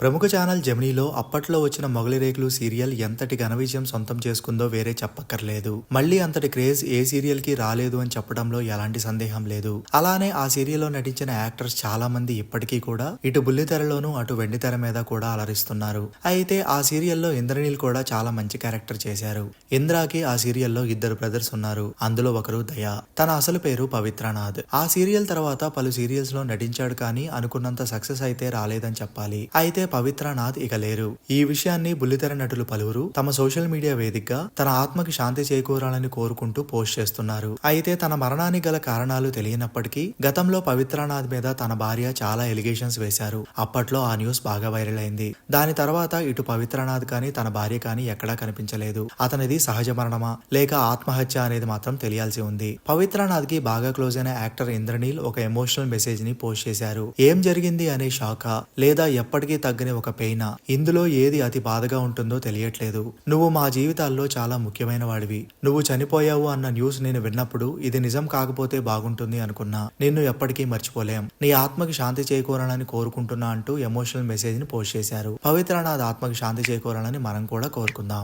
ప్రముఖ ఛానల్ జమినీలో అప్పట్లో వచ్చిన మొగలి రేకులు సీరియల్ ఎంతటి ఘన విజయం సొంతం చేసుకుందో వేరే చెప్పక్కర్లేదు. మళ్ళీ అంతటి క్రేజ్ ఏ సీరియల్కి రాలేదు అని చెప్పడంలో ఎలాంటి సందేహం లేదు. అలానే ఆ సీరియల్లో నటించిన యాక్టర్స్ చాలా మంది ఇప్పటికీ కూడా ఇటు బుల్లితెరలోనూ అటు వెండితెర మీద కూడా అలరిస్తున్నారు. అయితే ఆ సీరియల్లో ఇంద్రనీల్ కూడా చాలా మంచి క్యారెక్టర్ చేశారు. ఇంద్రాకి ఆ సీరియల్లో ఇద్దరు బ్రదర్స్ ఉన్నారు. అందులో ఒకరు దయా. తన అసలు పేరు పవిత్రనాథ్. ఆ సీరియల్ తర్వాత పలు సీరియల్స్లో నటించాడు కానీ అనుకున్నంత సక్సెస్ అయితే రాలేదని చెప్పాలి. అయితే పవిత్ర నాథ్ ఇక లేరు. ఈ విషయాన్ని బుల్లితెర నటులు పలువురు తమ సోషల్ మీడియా వేదికగా తన ఆత్మకి శాంతి చేకూరాలని కోరుకుంటూ పోస్ట్ చేస్తున్నారు. అయితే తన మరణానికి గల కారణాలు తెలియనప్పటికీ గతంలో పవిత్రనాథ్ మీద తన భార్య చాలా ఎలిగేషన్స్ వేశారు. అప్పట్లో ఆ న్యూస్ బాగా వైరల్ అయింది. దాని తర్వాత ఇటు పవిత్రనాథ్ కానీ తన భార్య కానీ ఎక్కడా కనిపించలేదు. అతనిది సహజ మరణమా? లేక ఆత్మహత్య అనేది మాత్రం తెలియాల్సి ఉంది. పవిత్రనాథ్కి బాగా క్లోజ్ అయిన యాక్టర్ ఇంద్రనీల్ ఒక ఎమోషనల్ మెసేజ్ని పోస్ట్ చేశారు. ఏం జరిగింది అనే షాక? లేదా ఎప్పటికీ తగ్గని ఒక పెయినా. ఇందులో ఏది అతి బాధగా ఉంటుందో తెలియట్లేదు. నువ్వు మా జీవితాల్లో చాలా ముఖ్యమైన వాడివి. నువ్వు చనిపోయావు అన్న న్యూస్ నేను విన్నప్పుడు ఇది నిజం కాకపోతే బాగుంటుంది అనుకున్నా. నిన్ను ఎప్పటికీ మర్చిపోలేం. నీ ఆత్మకి శాంతి చేకూరాలని కోరుకుంటున్నా అంటూ ఎమోషనల్ మెసేజ్ని పోస్ట్ చేశారు. పవిత్రనాథ్ ఆత్మకి శాంతి చేకూరాలని మనం కూడా కోరుకుందాం.